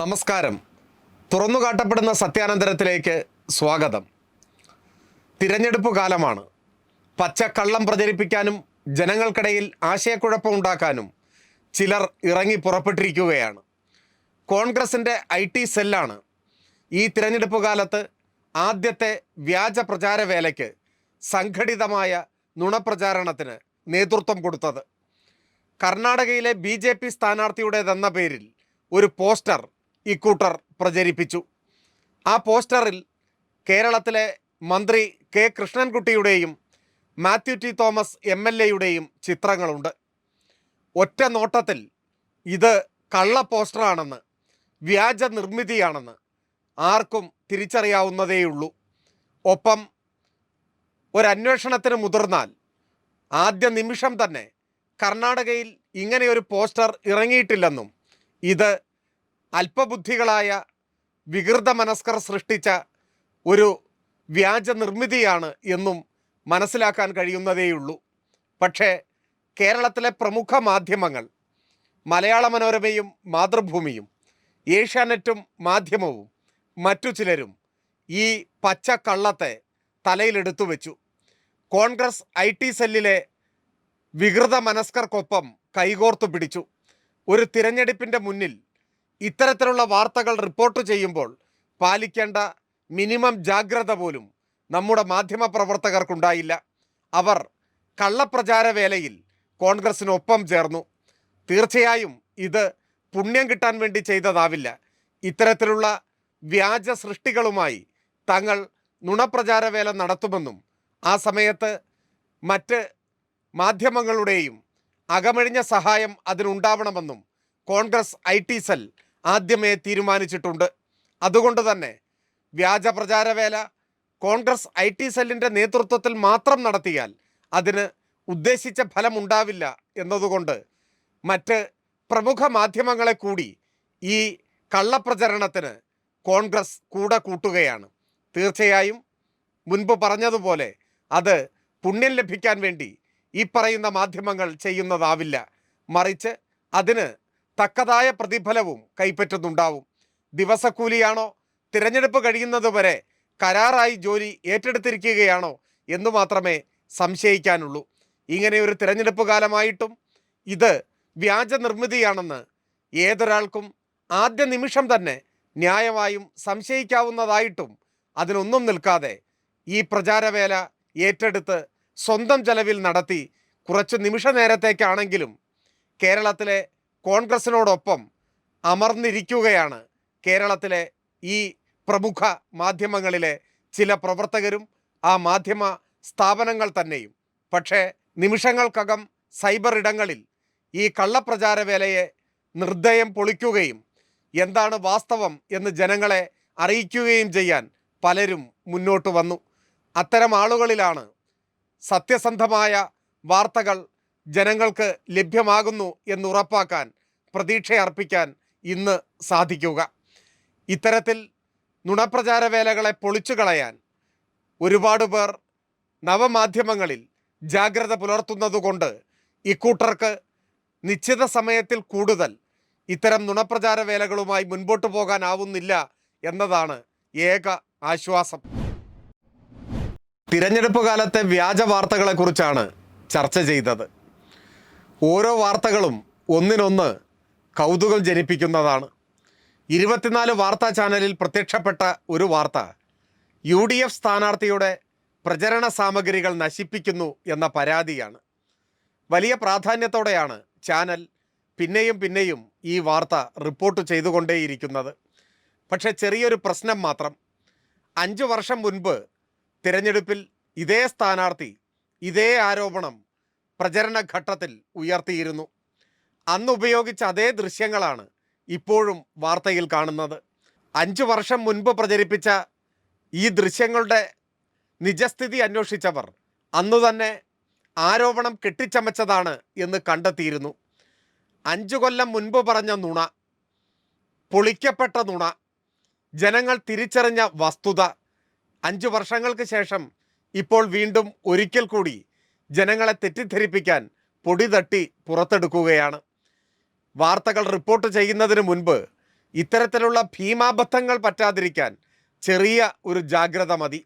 നമസ്കാരം. തുറന്നു കാട്ടപ്പെടുന്ന സത്യാനന്തരത്തിലേക്ക് സ്വാഗതം. തിരഞ്ഞെടുപ്പ് കാലമാണ്. പച്ചക്കള്ളം പ്രചരിപ്പിക്കാനും ജനങ്ങൾക്കിടയിൽ ആശയക്കുഴപ്പം ഉണ്ടാക്കാനും ചിലർ ഇറങ്ങി പുറപ്പെട്ടിരിക്കുകയാണ്. കോൺഗ്രസിന്റെ ഐ ടി സെല്ലാണ് ഈ തിരഞ്ഞെടുപ്പ് കാലത്ത് ആദ്യത്തെ വ്യാജ പ്രചാരവേലയ്ക്ക് സംഘടിതമായ നുണപ്രചാരണത്തിന് നേതൃത്വം കൊടുത്തത്. കർണാടകയിലെ ബി ജെ പി സ്ഥാനാർത്ഥിയുടേതെന്ന പേരിൽ ഒരു പോസ്റ്റർ ഇക്കൂട്ടർ പ്രചരിപ്പിച്ചു. ആ പോസ്റ്ററിൽ കേരളത്തിലെ മന്ത്രി K കൃഷ്ണൻകുട്ടിയുടെയും Mathew T Thomas M L എയുടെയും ചിത്രങ്ങളുണ്ട്. ഒറ്റ നോട്ടത്തിൽ ഇത് കള്ള പോസ്റ്ററാണെന്ന് വ്യാജ നിർമ്മിതിയാണെന്ന് ആർക്കും തിരിച്ചറിയാവുന്നതേയുള്ളൂ. ഒപ്പം ഒരന്വേഷണത്തിന് മുതിർന്നാൽ ആദ്യ നിമിഷം തന്നെ കർണാടകയിൽ ഇങ്ങനെയൊരു പോസ്റ്റർ ഇറങ്ങിയിട്ടില്ലെന്നും ഇത് അല്പബുദ്ധികളായ വികൃത മനസ്കർ സൃഷ്ടിച്ച ഒരു വ്യാജ നിർമ്മിതിയാണ് എന്നും മനസ്സിലാക്കാൻ കഴിയുന്നതേയുള്ളൂ. പക്ഷേ കേരളത്തിലെ പ്രമുഖ മാധ്യമങ്ങൾ മലയാള മനോരമയും മാതൃഭൂമിയും ഏഷ്യാനെറ്റും മാധ്യമവും മറ്റു ചിലരും ഈ പച്ച കള്ളത്തെ തലയിലെടുത്തു വെച്ചു. കോൺഗ്രസ് ഐ ടി സെല്ലിലെ വികൃത മനസ്കർക്കൊപ്പം കൈകോർത്തു പിടിച്ചു. ഒരു തിരഞ്ഞെടുപ്പിന്റെ മുന്നിൽ ഇത്തരത്തിലുള്ള വാർത്തകൾ റിപ്പോർട്ട് ചെയ്യുമ്പോൾ പാലിക്കേണ്ട മിനിമം ജാഗ്രത പോലും നമ്മുടെ മാധ്യമ പ്രവർത്തകർക്കുണ്ടായില്ല. അവർ കള്ളപ്രചാര വേലയിൽ കോൺഗ്രസിനൊപ്പം ചേർന്നു. തീർച്ചയായും ഇത് പുണ്യം കിട്ടാൻ വേണ്ടി ചെയ്തതാവില്ല. ഇത്തരത്തിലുള്ള വ്യാജ സൃഷ്ടികളുമായി തങ്ങൾ നുണപ്രചാര വേല നടത്തുമെന്നും ആ സമയത്ത് മറ്റ് മാധ്യമങ്ങളുടെയും അകമഴിഞ്ഞ സഹായം അതിനുണ്ടാവണമെന്നും കോൺഗ്രസ് ഐ ടി സെൽ ആദ്യമേ തീരുമാനിച്ചിട്ടുണ്ട്. അതുകൊണ്ട് തന്നെ വ്യാജ പ്രചാരവേല കോൺഗ്രസ് ഐ ടി സെല്ലിന്റെ നേതൃത്വത്തിൽ മാത്രം നടത്തിയാൽ അതിന് ഉദ്ദേശിച്ച ഫലമുണ്ടാവില്ല എന്നതുകൊണ്ട് മറ്റ് പ്രമുഖ മാധ്യമങ്ങളെ കൂടി ഈ കള്ളപ്രചരണത്തിന് കോൺഗ്രസ് കൂടെ കൂട്ടുകയാണ്. തീർച്ചയായും മുൻപ് പറഞ്ഞതുപോലെ അത് പുണ്യം ലഭിക്കാൻ വേണ്ടി ഈ പറയുന്ന മാധ്യമങ്ങൾ ചെയ്യുന്നതാവില്ല. മറിച്ച് അതിന് തക്കതായ പ്രതിഫലവും കൈപ്പറ്റുന്നുണ്ടാവും. ദിവസക്കൂലിയാണോ? തിരഞ്ഞെടുപ്പ് കഴിയുന്നത് വരെ കരാറായി ജോലി ഏറ്റെടുത്തിരിക്കുകയാണോ എന്ന് മാത്രമേ സംശയിക്കാനുള്ളൂ. ഇങ്ങനെ ഒരു തിരഞ്ഞെടുപ്പ് കാലമായിട്ടും ഇത് വ്യാജ നിർമ്മിതിയാണെന്ന് ഏതൊരാൾക്കും ആദ്യ നിമിഷം തന്നെ ന്യായമായും സംശയിക്കാവുന്നതായിട്ടും അതിനൊന്നും നിൽക്കാതെ ഈ പ്രചാരവേല ഏറ്റെടുത്ത് സ്വന്തം ചെലവിൽ നടത്തി കുറച്ച് നിമിഷ നേരത്തേക്കാണെങ്കിലും കേരളത്തിലെ കോൺഗ്രസിനോടൊപ്പം അമർന്നിരിക്കുകയാണ് കേരളത്തിലെ ഈ പ്രമുഖ മാധ്യമങ്ങളിലെ ചില പ്രവർത്തകരും ആ മാധ്യമ സ്ഥാപനങ്ങൾ തന്നെയും. പക്ഷേ നിമിഷങ്ങൾക്കകം സൈബർ ഇടങ്ങളിൽ ഈ കള്ളപ്രചാര വേലയെ നിർദ്ദയം പൊളിക്കുകയും എന്താണ് വാസ്തവം എന്ന് ജനങ്ങളെ അറിയിക്കുകയും ചെയ്യാൻ പലരും മുന്നോട്ട് വന്നു. അത്തരം ആളുകളിലാണ് സത്യസന്ധമായ വാർത്തകൾ ജനങ്ങൾക്ക് ലഭ്യമാകുന്നു എന്ന് ഉറപ്പാക്കാൻ പ്രതീക്ഷയർപ്പിക്കാൻ ഇന്ന് സാധിക്കുക. ഇത്തരത്തിൽ നുണപ്രചാര വേലകളെ പൊളിച്ചു കളയാൻ ഒരുപാട് പേർ നവമാധ്യമങ്ങളിൽ ജാഗ്രത പുലർത്തുന്നതുകൊണ്ട് ഇക്കൂട്ടർക്ക് നിശ്ചിത സമയത്തിൽ കൂടുതൽ ഇത്തരം നുണപ്രചാര വേലകളുമായി മുൻപോട്ട് പോകാനാവുന്നില്ല എന്നതാണ് ഏക ആശ്വാസം. തിരഞ്ഞെടുപ്പ് കാലത്തെ വ്യാജ വാർത്തകളെക്കുറിച്ചാണ് ചർച്ച ചെയ്തത്. ഓരോ വാർത്തകളും ഒന്നിനൊന്ന് കൗതുകം ജനിപ്പിക്കുന്നതാണ്. ഇരുപത്തിനാല് വാർത്താ ചാനലിൽ പ്രത്യക്ഷപ്പെട്ട ഒരു വാർത്ത യു ഡി എഫ് സ്ഥാനാർത്ഥിയുടെ പ്രചരണ സാമഗ്രികൾ നശിപ്പിക്കുന്നു എന്ന പരാതിയാണ്. വലിയ പ്രാധാന്യത്തോടെയാണ് ചാനൽ പിന്നെയും പിന്നെയും ഈ വാർത്ത റിപ്പോർട്ട് ചെയ്തുകൊണ്ടേയിരിക്കുന്നത്. പക്ഷെ ചെറിയൊരു പ്രശ്നം മാത്രം. അഞ്ച് വർഷം മുൻപ് തിരഞ്ഞെടുപ്പിൽ ഇതേ സ്ഥാനാർത്ഥി ഇതേ ആരോപണം പ്രചരണ ഘട്ടത്തിൽ ഉയർത്തിയിരുന്നു. അന്ന് ഉപയോഗിച്ച അതേ ദൃശ്യങ്ങളാണ് ഇപ്പോഴും വാർത്തയിൽ കാണുന്നത്. അഞ്ച് വർഷം മുൻപ് പ്രചരിപ്പിച്ച ഈ ദൃശ്യങ്ങളുടെ നിജസ്ഥിതി അന്വേഷിച്ചവർ അന്നു തന്നെ ആരോപണം കെട്ടിച്ചമച്ചതാണ് എന്ന് കണ്ടെത്തിയിരുന്നു. അഞ്ചു കൊല്ലം മുൻപ് പറഞ്ഞ നുണ പൊളിക്കപ്പെട്ട നുണ ജനങ്ങൾ തിരിച്ചറിഞ്ഞ വസ്തുത അഞ്ചു വർഷങ്ങൾക്ക് ശേഷം ഇപ്പോൾ വീണ്ടും ഒരിക്കൽ കൂടി ജനങ്ങളെ തെറ്റിദ്ധരിപ്പിക്കാൻ പൊടി തട്ടി പുറത്തെടുക്കുകയാണ്. വാർത്തകൾ റിപ്പോർട്ട് ചെയ്യുന്നതിന് മുൻപ് ഇത്തരത്തിലുള്ള ഭീമാബദ്ധങ്ങൾ പറ്റാതിരിക്കാൻ ചെറിയ ഒരു ജാഗ്രത മതി.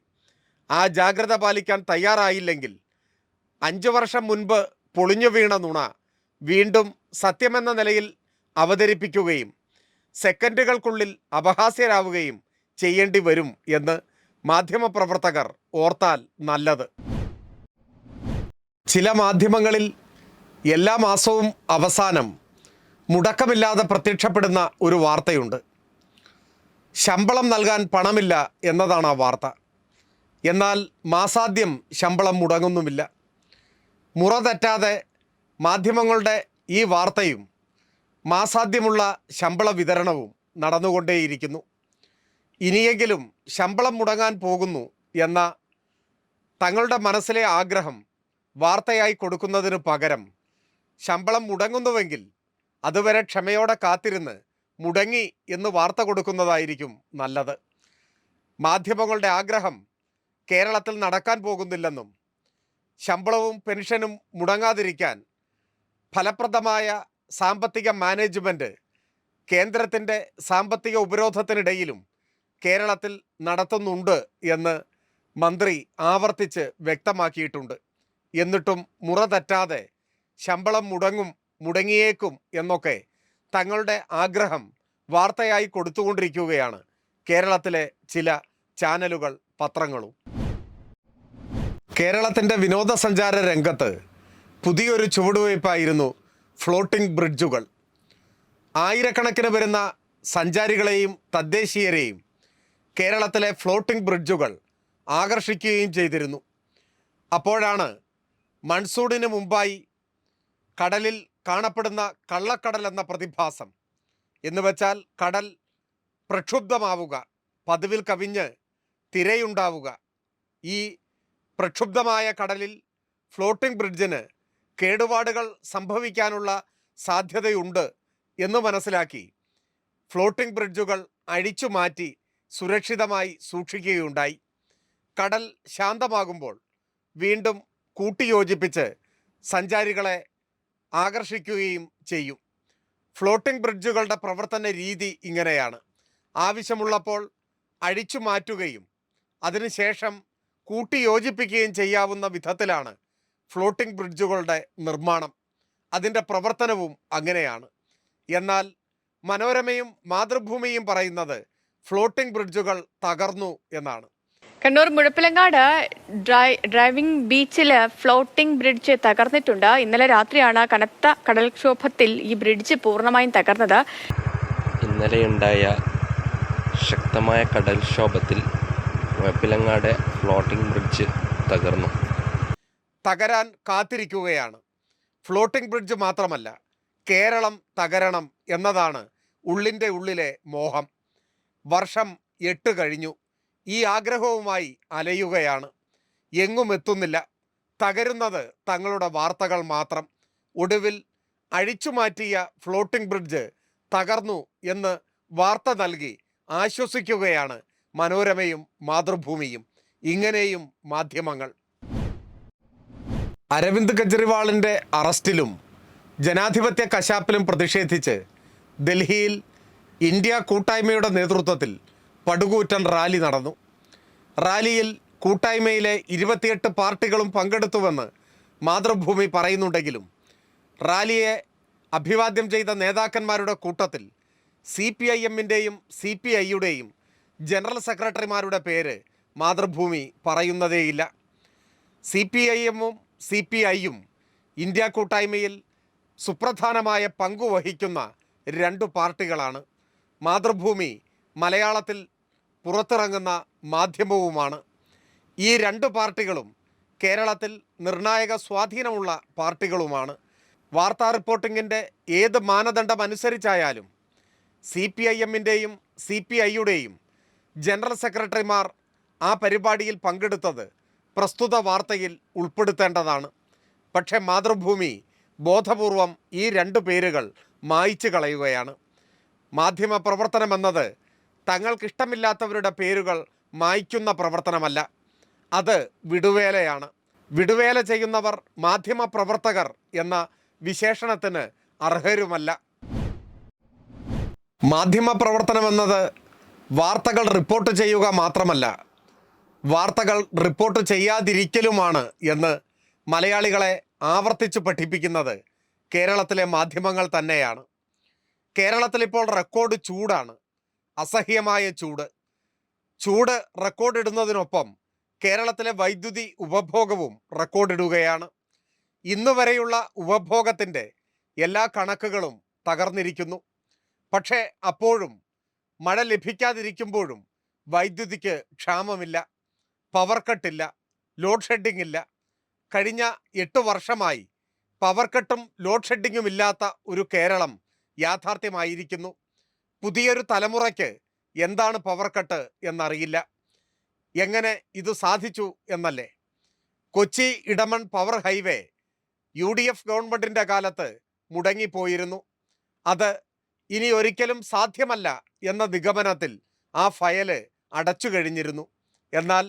ആ ജാഗ്രത പാലിക്കാൻ തയ്യാറായില്ലെങ്കിൽ അഞ്ചു വർഷം മുൻപ് പൊളിഞ്ഞു വീണ നുണ വീണ്ടും സത്യമെന്ന നിലയിൽ അവതരിപ്പിക്കുകയും സെക്കൻഡുകൾക്കുള്ളിൽ അപഹാസ്യരാവുകയും ചെയ്യേണ്ടി വരും എന്ന് മാധ്യമപ്രവർത്തകർ ഓർത്താൽ നല്ലത്. ചില മാധ്യമങ്ങളിൽ എല്ലാ മാസവും അവസാനം മുടക്കമില്ലാതെ പ്രത്യക്ഷപ്പെടുന്ന ഒരു വാർത്തയുണ്ട്. ശമ്പളം നൽകാൻ പണമില്ല എന്നതാണ് ആ വാർത്ത. എന്നാൽ മാസാദ്യം ശമ്പളം മുടങ്ങുന്നുമില്ല. മുറ തെറ്റാതെ മാധ്യമങ്ങളുടെ ഈ വാർത്തയും മാസാദ്യമുള്ള ശമ്പള വിതരണവും നടന്നുകൊണ്ടേയിരിക്കുന്നു. ഇനിയെങ്കിലും ശമ്പളം മുടങ്ങാൻ പോകുന്നു എന്ന തങ്ങളുടെ മനസ്സിലെ ആഗ്രഹം വാർത്തയായി കൊടുക്കുന്നതിന് പകരം ശമ്പളം മുടങ്ങുന്നുവെങ്കിൽ അതുവരെ ക്ഷമയോടെ കാത്തിരുന്ന് മുടങ്ങി എന്ന് വാർത്ത കൊടുക്കുന്നതായിരിക്കും നല്ലത്. മാധ്യമങ്ങളുടെ ആഗ്രഹം കേരളത്തിൽ നടക്കാൻ പോകുന്നില്ലെന്നും ശമ്പളവും പെൻഷനും മുടങ്ങാതിരിക്കാൻ ഫലപ്രദമായ സാമ്പത്തിക മാനേജ്മെന്റ് കേന്ദ്രത്തിന്റെ സാമ്പത്തിക ഉപരോധത്തിനിടയിലും കേരളത്തിൽ നടത്തുന്നുണ്ട് എന്ന് മന്ത്രി ആവർത്തിച്ച് വ്യക്തമാക്കിയിട്ടുണ്ട്. എന്നിട്ടും മുറ തെറ്റാതെ ശമ്പളം മുടങ്ങും മുടങ്ങിയേക്കും എന്നൊക്കെ തങ്ങളുടെ ആഗ്രഹം വാർത്തയായി കൊടുത്തുകൊണ്ടിരിക്കുകയാണ് കേരളത്തിലെ ചില ചാനലുകൾ പത്രങ്ങളും. കേരളത്തിന്റെ വിനോദസഞ്ചാര രംഗത്ത് പുതിയൊരു ചുവടുവയ്പ്പായിരുന്നു ഫ്ലോട്ടിംഗ് ബ്രിഡ്ജുകൾ. ആയിരക്കണക്കിന് വരുന്ന സഞ്ചാരികളെയും തദ്ദേശീയരെയും കേരളത്തിലെ ഫ്ലോട്ടിംഗ് ബ്രിഡ്ജുകൾ ആകർഷിക്കുകയും ചെയ്തിരുന്നു. അപ്പോഴാണ് മൺസൂണിന് മുമ്പായി കടലിൽ കാണപ്പെടുന്ന കള്ളക്കടൽ എന്ന പ്രതിഭാസം. എന്ന് വെച്ചാൽ കടൽ പ്രക്ഷുബ്ധമാവുക പതിവിൽ കവിഞ്ഞ് തിരയുണ്ടാവുക. ഈ പ്രക്ഷുബ്ധമായ കടലിൽ ഫ്ലോട്ടിംഗ് ബ്രിഡ്ജിന് കേടുപാടുകൾ സംഭവിക്കാനുള്ള സാധ്യതയുണ്ട് എന്ന് മനസ്സിലാക്കി ഫ്ലോട്ടിംഗ് ബ്രിഡ്ജുകൾ അഴിച്ചു മാറ്റി സുരക്ഷിതമായി സൂക്ഷിക്കുകയുണ്ടായി. കടൽ ശാന്തമാകുമ്പോൾ വീണ്ടും കൂട്ടിയോജിപ്പിച്ച് സഞ്ചാരികളെ ആകർഷിക്കുകയും ചെയ്യും. ഫ്ലോട്ടിംഗ് ബ്രിഡ്ജുകളുടെ പ്രവർത്തന രീതി ഇങ്ങനെയാണ്. ആവശ്യമുള്ളപ്പോൾ അഴിച്ചു മാറ്റുകയും അതിനുശേഷം കൂട്ടിയോജിപ്പിക്കുകയും ചെയ്യാവുന്ന വിധത്തിലാണ് ഫ്ലോട്ടിംഗ് ബ്രിഡ്ജുകളുടെ നിർമ്മാണം. അതിന്റെ പ്രവർത്തനവും അങ്ങനെയാണ്. എന്നാൽ മനോരമയും മാതൃഭൂമിയും പറയുന്നത് ഫ്ലോട്ടിംഗ് ബ്രിഡ്ജുകൾ തകർന്നു എന്നാണ്. കണ്ണൂർ മുഴപ്പിലങ്ങാട് ഡ്രൈ ഡ്രൈവിംഗ് ബീച്ചിൽ ഫ്ലോട്ടിംഗ് ബ്രിഡ്ജ് തകർന്നിട്ടുണ്ട്. ഇന്നലെ രാത്രിയാണ് കനത്ത കടൽക്ഷോഭത്തിൽ ഈ ബ്രിഡ്ജ് പൂർണമായും തകർന്നത്. ഇന്നലെയുണ്ടായ ശക്തമായ കടൽക്ഷോഭത്തിൽ മുഴപ്പിലങ്ങാട് ഫ്ലോട്ടിംഗ് ബ്രിഡ്ജ് തകർന്നു. തകരാൻ കാത്തിരിക്കുകയാണ്. ഫ്ലോട്ടിംഗ് ബ്രിഡ്ജ് മാത്രമല്ല കേരളം തകരണം എന്നതാണ് ഉള്ളിന്റെ ഉള്ളിലെ മോഹം. വർഷം എട്ട് കഴിഞ്ഞു. ഈ ആഗ്രഹവുമായി അലയുകയാണ്. എങ്ങും എത്തുന്നില്ല. തകരുന്നത് തങ്ങളുടെ വാർത്തകൾ മാത്രം. ഒടുവിൽ അഴിച്ചുമാറ്റിയ ഫ്ലോട്ടിംഗ് ബ്രിഡ്ജ് തകർന്നു എന്ന് വാർത്ത നൽകി ആശ്വസിക്കുകയാണ് മനോരമയും മാതൃഭൂമിയും. ഇങ്ങനെയും മാധ്യമങ്ങൾ. അരവിന്ദ് കെജ്രിവാളിന്റെ അറസ്റ്റിലും ജനാധിപത്യ കശാപ്പിലും പ്രതിഷേധിച്ച് ഡൽഹിയിൽ ഇന്ത്യ കൂട്ടായ്മയുടെ നേതൃത്വത്തിൽ പടുകൂറ്റൻ റാലി നടന്നു. റാലിയിൽ കൂട്ടായ്മയിലെ ഇരുപത്തിയെട്ട് പാർട്ടികളും പങ്കെടുത്തുവെന്ന് മാതൃഭൂമി പറയുന്നുണ്ടെങ്കിലും റാലിയെ അഭിവാദ്യം ചെയ്ത നേതാക്കന്മാരുടെ കൂട്ടത്തിൽ സി പി ഐ എമ്മിന്റെയും സി പി ഐയുടെയും ജനറൽ സെക്രട്ടറിമാരുടെ പേര് മാതൃഭൂമി പറയുന്നതേയില്ല. സി പി ഐ എമ്മും സി പി ഐയും ഇന്ത്യ കൂട്ടായ്മയിൽ സുപ്രധാനമായ പങ്കുവഹിക്കുന്ന രണ്ട് പാർട്ടികളാണ്. മാതൃഭൂമി മലയാളത്തിൽ പുറത്തിറങ്ങുന്ന മാധ്യമവുമാണ്. ഈ രണ്ട് പാർട്ടികളും കേരളത്തിൽ നിർണായക സ്വാധീനമുള്ള പാർട്ടികളുമാണ്. വാർത്താ റിപ്പോർട്ടിങ്ങിന്റെ ഏത് മാനദണ്ഡം അനുസരിച്ചായാലും സി പി ഐ എമ്മിന്റെയും സി പി ഐയുടെയും ജനറൽ സെക്രട്ടറിമാർ ആ പരിപാടിയിൽ പങ്കെടുത്തത് പ്രസ്തുത വാർത്തയിൽ ഉൾപ്പെടുത്തേണ്ടതാണ്. പക്ഷേ മാതൃഭൂമി ബോധപൂർവം ഈ രണ്ട് പേരുകൾ മായിച്ചു കളയുകയാണ്. മാധ്യമ പ്രവർത്തനമെന്നത് തങ്ങൾക്കിഷ്ടമില്ലാത്തവരുടെ പേരുകൾ മായ്ക്കുന്ന പ്രവർത്തനമല്ല. അത് വിടുവേലയാണ്. വിടുവേല ചെയ്യുന്നവർ മാധ്യമ പ്രവർത്തകർ എന്ന വിശേഷണത്തിന് അർഹരുമല്ല. മാധ്യമ പ്രവർത്തനം എന്നത് വാർത്തകൾ റിപ്പോർട്ട് ചെയ്യുക മാത്രമല്ല വാർത്തകൾ റിപ്പോർട്ട് ചെയ്യാതിരിക്കലുമാണ് എന്ന് മലയാളികളെ ആവർത്തിച്ച് പഠിപ്പിക്കുന്നത് കേരളത്തിലെ മാധ്യമങ്ങൾ തന്നെയാണ്. കേരളത്തിൽ ഇപ്പോൾ റെക്കോർഡ് ചൂടാണ്. അസഹ്യമായ ചൂട്. ചൂട് റെക്കോർഡിടുന്നതിനൊപ്പം കേരളത്തിലെ വൈദ്യുതി ഉപഭോഗവും റെക്കോർഡിടുകയാണ്. ഇന്ന് വരെയുള്ള ഉപഭോഗത്തിന്റെ എല്ലാ കണക്കുകളും തകർന്നിരിക്കുന്നു. പക്ഷേ അപ്പോഴും മഴ ലഭിക്കാതിരിക്കുമ്പോഴും വൈദ്യുതിക്ക് ക്ഷാമമില്ല പവർ കട്ടില്ല ലോഡ് ഷെഡിംഗ് ഇല്ല കഴിഞ്ഞ എട്ട് വർഷമായി പവർ കട്ടും ലോഡ് ഷെഡിങ്ങും ഇല്ലാത്ത ഒരു കേരളം യാഥാർത്ഥ്യമായിരിക്കുന്നു. പുതിയൊരു തലമുറയ്ക്ക് എന്താണ് പവർ കട്ട് എന്നറിയില്ല. എങ്ങനെ ഇത് സാധിച്ചു എന്നല്ലേ? Kochi Edamon power highway U D F ഗവൺമെന്റിന്റെ കാലത്ത് മുടങ്ങിപ്പോയിരുന്നു. അത് ഇനി ഒരിക്കലും സാധ്യമല്ല എന്ന നിഗമനത്തിൽ ആ ഫയൽ അടച്ചു കഴിഞ്ഞിരുന്നു. എന്നാൽ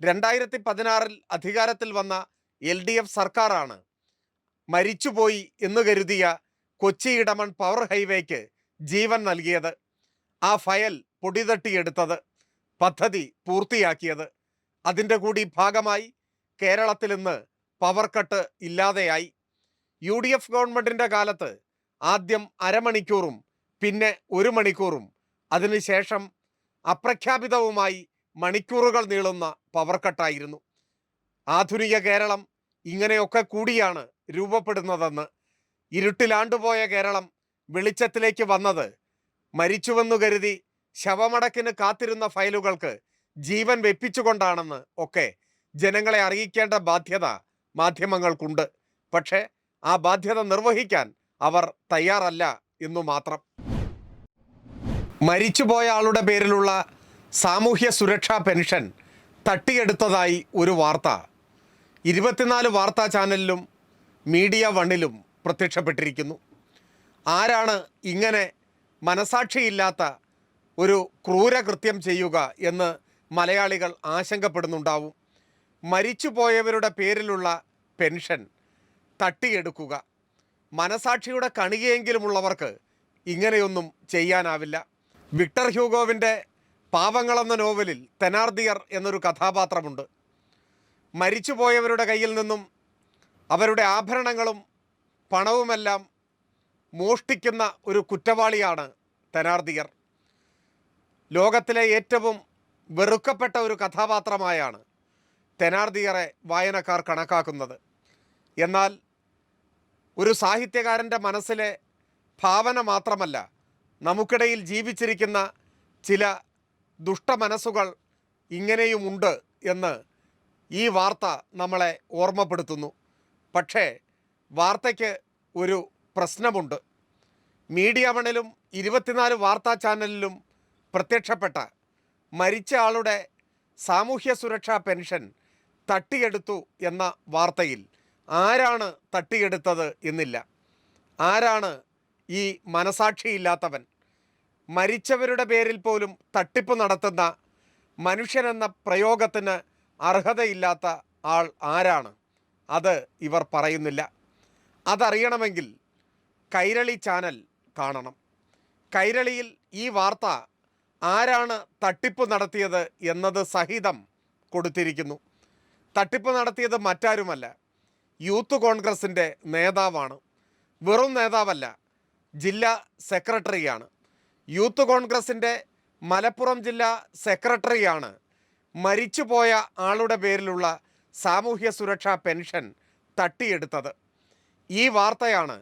രണ്ടായിരത്തി പതിനാറിൽ അധികാരത്തിൽ വന്ന എൽ ഡി എഫ് സർക്കാരാണ് മരിച്ചുപോയി എന്ന് കരുതിയ കൊച്ചി ഇടമൺ പവർ ഹൈവേക്ക് ജീവൻ നൽകിയത്. ആ ഫയൽ പൊടിതട്ടിയെടുത്തത് പദ്ധതി പൂർത്തിയാക്കിയത്. അതിന്റെ കൂടി ഭാഗമായി കേരളത്തിൽ ഇന്ന് പവർ കട്ട് ഇല്ലാതെയായി. യു ഡി എഫ് ഗവൺമെന്റിന്റെ കാലത്ത് ആദ്യം അരമണിക്കൂറും പിന്നെ ഒരു മണിക്കൂറും. അതിനുശേഷം അപ്രഖ്യാപിതവുമായി മണിക്കൂറുകൾ നീളുന്ന പവർ കട്ടായിരുന്നു ആധുനിക കേരളം ഇങ്ങനെയൊക്കെ കൂടിയാണ് രൂപപ്പെടുന്നതെന്ന്. ഇരുട്ടിലാണ്ടുപോയ കേരളം വെളിച്ചത്തിലേക്ക് വന്നത്. മരിച്ചുവെന്നു കരുതി ശവമടക്കിന് കാത്തിരുന്ന ഫയലുകൾക്ക് ജീവൻ വെപ്പിച്ചുകൊണ്ടാണെന്ന് ഒക്കെ ജനങ്ങളെ അറിയിക്കേണ്ട ബാധ്യത മാധ്യമങ്ങൾക്കുണ്ട്. പക്ഷേ ആ ബാധ്യത നിർവഹിക്കാൻ അവർ തയ്യാറല്ല എന്നു മാത്രം. മരിച്ചുപോയ ആളുടെ പേരിലുള്ള സാമൂഹ്യ സുരക്ഷാ പെൻഷൻ തട്ടിയെടുത്തതായി ഒരു വാർത്ത. ഇരുപത്തിനാല് വാർത്താ ചാനലിലും മീഡിയ വണ്ണിലും പ്രത്യക്ഷപ്പെട്ടിരിക്കുന്നു. ആരാണ് ഇങ്ങനെ മനസാക്ഷിയില്ലാത്ത ഒരു ക്രൂരകൃത്യം ചെയ്യുക എന്ന് മലയാളികൾ ആശങ്കപ്പെടുന്നുണ്ടാവും. മരിച്ചുപോയവരുടെ പേരിലുള്ള പെൻഷൻ തട്ടിയെടുക്കുക. മനസാക്ഷിയുടെ കണികയെങ്കിലുമുള്ളവർക്ക് ഇങ്ങനെയൊന്നും ചെയ്യാനാവില്ല. വിക്ടർ ഹ്യൂഗോവിന്റെ പാവങ്ങളെന്ന നോവലിൽ തെനാർദിയർ എന്നൊരു കഥാപാത്രമുണ്ട്. മരിച്ചുപോയവരുടെ കയ്യിൽ നിന്നും അവരുടെ ആഭരണങ്ങളും പണവുമെല്ലാം മോഷ്ടിക്കുന്ന ഒരു കുറ്റവാളിയാണ് ധനാർദിയർ. ലോകത്തിലെ ഏറ്റവും വെറുക്കപ്പെട്ട ഒരു കഥാപാത്രമായാണ് തെനാർദിയറെ വായനക്കാർ കണക്കാക്കുന്നത്. എന്നാൽ ഒരു സാഹിത്യകാരന്റെ മനസ്സിലെ ഭാവന മാത്രമല്ല നമുക്കിടയിൽ ജീവിച്ചിരിക്കുന്ന ചില ദുഷ്ടമനസ്സുകൾ ഇങ്ങനെയുമുണ്ട് എന്ന് ഈ വാർത്ത നമ്മളെ ഓർമ്മപ്പെടുത്തുന്നു. പക്ഷേ വാർത്തയ്ക്ക് ഒരു പ്രശ്നമുണ്ട്. മീഡിയ വണിലും ഇരുപത്തിനാല് വാർത്താ ചാനലിലും പ്രത്യക്ഷപ്പെട്ട മരിച്ച ആളുടെ സാമൂഹ്യ സുരക്ഷാ പെൻഷൻ തട്ടിയെടുത്തു എന്ന വാർത്തയിൽ ആരാണ് തട്ടിയെടുത്തത് എന്നില്ല. ആരാണ് ഈ മനസാക്ഷിയില്ലാത്തവൻ? മരിച്ചവരുടെ പേരിൽ പോലും തട്ടിപ്പ് നടത്തുന്ന മനുഷ്യനെന്ന പ്രയോഗത്തിന് അർഹതയില്ലാത്ത ആൾ ആരാണ്? അത് ഇവർ പറയുന്നില്ല. അതറിയണമെങ്കിൽ കൈരളി ചാനൽ കാണണം. കൈരളിയിൽ ഈ വാർത്ത ആരാണ് തട്ടിപ്പ് നടത്തിയത് എന്നത് സഹിതം കൊടുത്തിരിക്കുന്നു. തട്ടിപ്പ് നടത്തിയത് മറ്റാരുമല്ല യൂത്ത് കോൺഗ്രസിന്റെ നേതാവാണ്. വെറും നേതാവല്ല ജില്ലാ സെക്രട്ടറിയാണ്. യൂത്ത് കോൺഗ്രസിന്റെ മലപ്പുറം ജില്ലാ സെക്രട്ടറിയാണ്. മരിച്ചുപോയ ആളുടെ പേരിലുള്ള സാമൂഹ്യ സുരക്ഷാ പെൻഷൻ തട്ടിയെടുത്തത്. ഈ വാർത്തയാണ്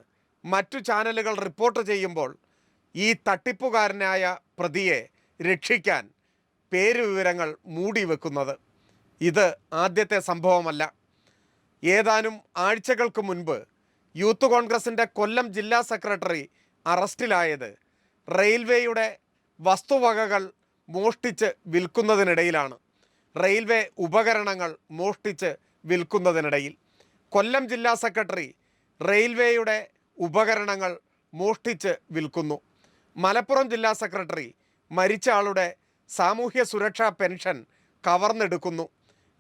മറ്റു ചാനലുകൾ റിപ്പോർട്ട് ചെയ്യുമ്പോൾ ഈ തട്ടിപ്പുകാരനായ പ്രതിയെ രക്ഷിക്കാൻ പേരുവിവരങ്ങൾ മൂടി വെക്കുന്നത്. ഇത് ആദ്യത്തെ സംഭവമല്ല. ഏതാനും ആഴ്ചകൾക്ക് മുൻപ് യൂത്ത് കോൺഗ്രസിന്റെ കൊല്ലം ജില്ലാ സെക്രട്ടറി അറസ്റ്റിലായത് റെയിൽവേയുടെ വസ്തുവകകൾ മോഷ്ടിച്ച് വിൽക്കുന്നതിനിടയിലാണ്. റെയിൽവേ ഉപകരണങ്ങൾ മോഷ്ടിച്ച് വിൽക്കുന്നതിനിടയിൽ. കൊല്ലം ജില്ലാ സെക്രട്ടറി റെയിൽവേയുടെ ഉപകരണങ്ങൾ മോഷ്ടിച്ച് വിൽക്കുന്നു. മലപ്പുറം ജില്ലാ സെക്രട്ടറി മരിച്ച ആളുടെ സാമൂഹ്യ സുരക്ഷാ പെൻഷൻ കവർന്നെടുക്കുന്നു.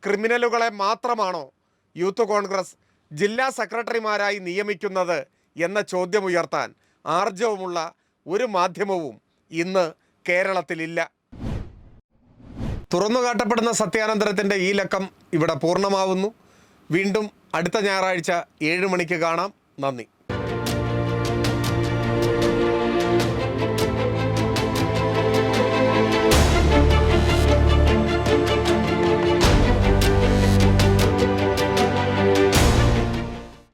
ക്രിമിനലുകളെ മാത്രമാണോ യൂത്ത് കോൺഗ്രസ് ജില്ലാ സെക്രട്ടറിമാരായി നിയമിക്കുന്നത് എന്ന ചോദ്യമുയർത്താൻ ആർജവമുള്ള ഒരു മാധ്യമവും ഇന്ന് കേരളത്തിലില്ല. തുറന്നുകാട്ടപ്പെടുന്ന സത്യാനന്തരത്തിന്റെ ഈ ലക്കം ഇവിടെ പൂർണമാവുന്നു. വീണ്ടും അടുത്ത ഞായറാഴ്ച ഏഴ് മണിക്ക് കാണാം. നന്ദി.